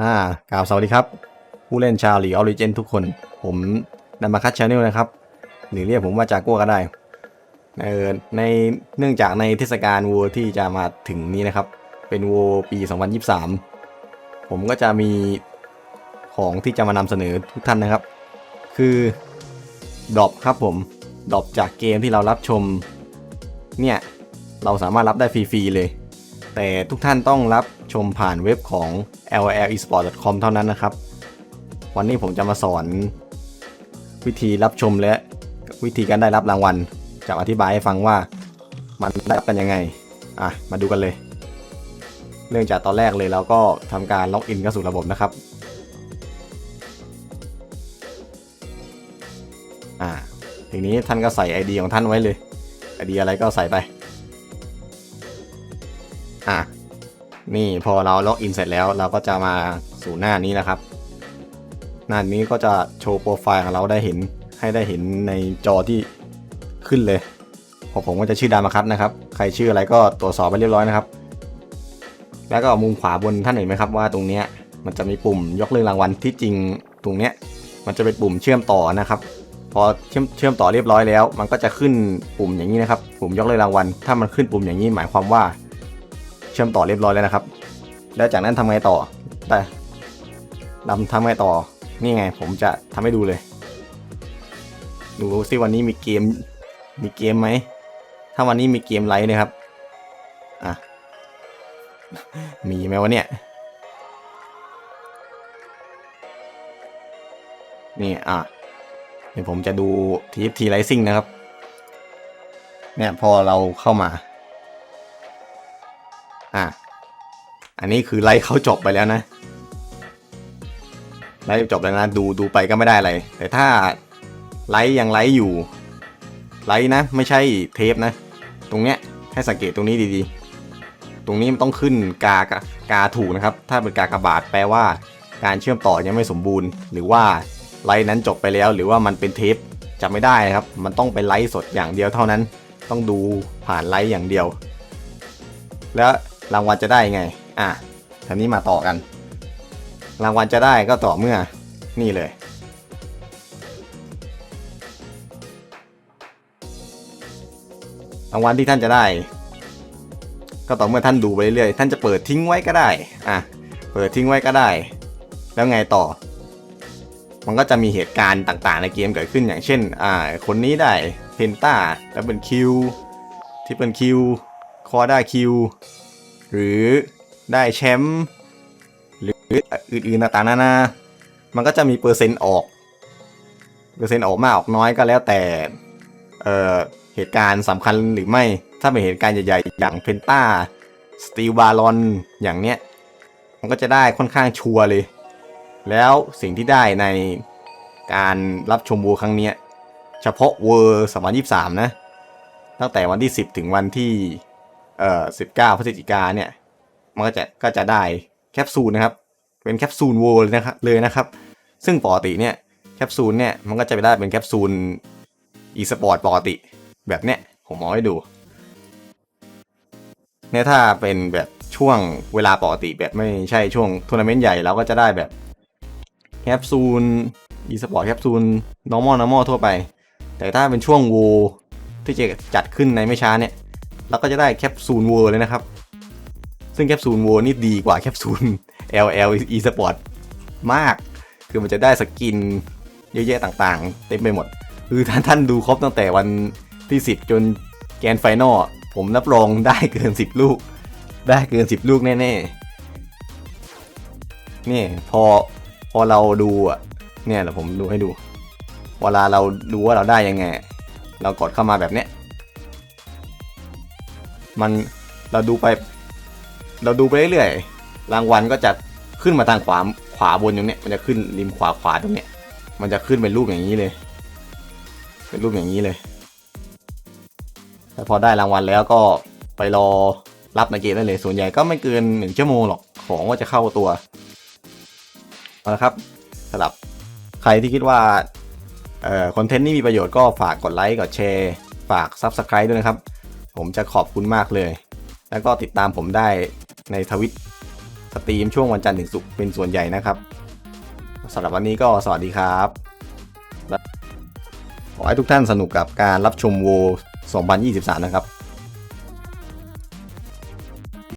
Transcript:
อ่ากล่าวสวัสดีครับ ผู้เล่นชาวหลีออริเจนทุกคน ผมนันมาคัตชาแนลนะครับ หรือเรียกผมว่าจากัวก็ได้เออในเนื่องจากในเทศกาลวัวที่จะมาถึงนี้นะครับ เป็นวัวปี 2023 ผมก็จะมีของที่จะมานำเสนอทุกท่านนะครับ คือดอบครับผมดอบจากเกมที่เรารับชมเนี่ยเราสามารถรับได้ฟรีๆเลย แต่ทุกท่านต้องรับชมผ่านเว็บของ llesport.com เท่านั้นนะครับ วันนี้ผมจะมาสอน วิธีรับชมและวิธีการได้รับรางวัล จะอธิบายให้ฟังว่ามันได้รับกันยังไง อะ มาดูกันเลย เรื่องจากตอนแรกเลยเราก็ทำการล็อกอินเข้าสู่ระบบนะครับ อ่า ทีนี้ท่านก็ใส่ ID ของท่านไว้เลย ID อะไรก็ใส่ไป นี่พอเราล็อกอินเสร็จแล้วเราก็จะมาสู่หน้านี้นะครับ หน้านี้ก็จะโชว์โปรไฟล์ของเราได้เห็นให้ได้เห็นในจอที่ขึ้นเลยของผมก็จะชื่อดามาคัตนะครับ ใครชื่ออะไรก็ตรวจสอบไปเรียบร้อยนะครับ แล้วก็มุมขวาบนท่านเห็นไหมครับว่าตรงเนี้ยมันจะมีปุ่มยกเลิกรางวัลที่จริงตรงเนี้ยมันจะเป็นปุ่มเชื่อมต่อนะครับ พอเชื่อมเชื่อมต่อเรียบร้อยแล้ว มันก็จะขึ้นปุ่มอย่างนี้นะครับ ปุ่มยกเลิกรางวัล ถ้ามันขึ้นปุ่มอย่างนี้หมายความว่า เชื่อมต่อเรียบร้อยแล้วนะครับ แล้วจากนั้นทำไงต่อ แต่ดำทำไงต่อ นี่ไง ผมจะทำให้ดูเลย ดูซิวันนี้มีเกม มีเกมไหม ถ้าวันนี้มีเกมไลฟ์นะครับ อะ มีไหมวะเนี่ย นี่อะเดี๋ยวผมจะดู TFT Rising นะครับ เนี่ยพอเราเข้ามา อะ อันนี้คือไลฟ์เขาจบไปแล้วนะ ไลฟ์จบแล้วนะ ดูดูไปก็ไม่ได้อะไร แต่ถ้าไลฟ์ยังไลฟ์อยู่ ไลฟ์นะ ไม่ใช่เทปนะ ตรงเนี้ยให้สังเกตตรงนี้ดีๆ ตรงนี้มันต้องขึ้นกากกาถูกนะครับ ถ้าเป็นกากระบาทแปลว่า การเชื่อมต่อยังไม่สมบูรณ์ หรือว่าไลฟ์นั้นจบไปแล้ว หรือว่ามันเป็นเทปจำไม่ได้ครับ มันต้องเป็นไลฟ์สดอย่างเดียวเท่านั้น ต้องดูผ่านไลฟ์อย่างเดียว แล้ว รางวัลจะได้ไง อะทีนี้มาต่อกัน รางวัลจะได้ก็ต่อเมื่อนี่เลย รางวัลที่ท่านจะได้ ก็ต่อเมื่อท่านดูไปเรื่อยๆท่านจะเปิดทิ้งไว้ก็ได้ อะ เปิดทิ้งไว้ก็ได้ แล้วไงต่อ มันก็จะมีเหตุการณ์ต่างๆ ในเกมเกิดขึ้นอย่างเช่น อ่า คนนี้ได้เพนต้าแล้วเป็นคิวที่เป็นคิวคอได้คิว หรือได้แชมป์หรืออื่นๆต่างๆนานา มันก็จะมีเปอร์เซ็นต์ออก เปอร์เซ็นต์ออกมากออกน้อยก็แล้วแต่เอ่อเหตุการณ์สำคัญหรือไม่ ถ้าเป็นเหตุการณ์ใหญ่ๆ อย่างเพนต้าสตีลบาลอนอย่างเนี้ย มันก็จะได้ค่อนข้างชัวร์เลย แล้วสิ่งที่ได้ในการรับชมวัวครั้งเนี้ย เฉพาะเวอร์2023นะ ตั้งแต่วันที่ 10 ถึงวันที่ เอ่อ19พฤศจิกาเนี่ยมันก็จะก็จะได้แคปซูลนะครับ เป็นแคปซูลโวลนะครับเลยนะครับ ซึ่งปกติเนี่ยแคปซูลเนี่ยมันก็จะไปได้เป็นแคปซูลอีสปอร์ตปกติแบบเนี้ยผมเอาให้ดูเนี่ยถ้าเป็นแบบช่วงเวลาปกติแบบไม่ใช่ช่วงทัวร์นาเมนต์ใหญ่เราก็จะได้แบบแคปซูลอีสปอร์ตแคปซูล normal normal ทั่วไป แต่ถ้าเป็นช่วงโวที่จะจัดขึ้นในไม่ช้าเนี่ย เราก็จะได้แคปซูลเวอร์เลยนะครับ ซึ่งแคปซูลเวอร์นี่ดีกว่าแคปซูล LL e Sport มาก คือมันจะได้สกินเยอะแยะต่างๆ เต็มไปหมด คือท่านท่านดูครบตั้งแต่วันที่ 10 จนแกนไฟนอลผมรับรองได้เกิน 10 ลูก ได้เกิน 10 ลูกแน่ๆ นี่พอพอเราดูอะเนี่ยเดี๋ยวผมดูให้ดู เวลาเราดูว่าเราได้ยังไง เรากดเข้ามาแบบเนี้ย มันเราดูไป เราดูไปเรื่อยๆรางวัลก็จะขึ้นมาทางขวาขวาบนตรงเนี้ยมันจะขึ้นริมขวาขวาตรงเนี้ย มันจะขึ้นเป็นรูปอย่างนี้เลย เป็นรูปอย่างนี้เลยแต่พอได้รางวัลแล้วก็ไปรอรับในเกมได้เลยส่วนใหญ่ก็ไม่เกินหนึ่งชั่วโมงหรอกของก็จะเข้าตัวเอาละครับสำหรับใครที่คิดว่าเอ่อคอนเทนต์นี้มีประโยชน์ก็ฝากกดไลค์กดแชร์ ฝาก Subscribe ด้วยนะครับ ผมจะขอบคุณมากเลย แล้วก็ติดตามผมได้ในทวิตสตรีมช่วงวันจันทร์ถึงศุกร์เป็นส่วนใหญ่นะครับสำหรับวันนี้ก็สวัสดีครับขอให้ทุกท่านสนุกกับการรับชมโว 2023 นะครับ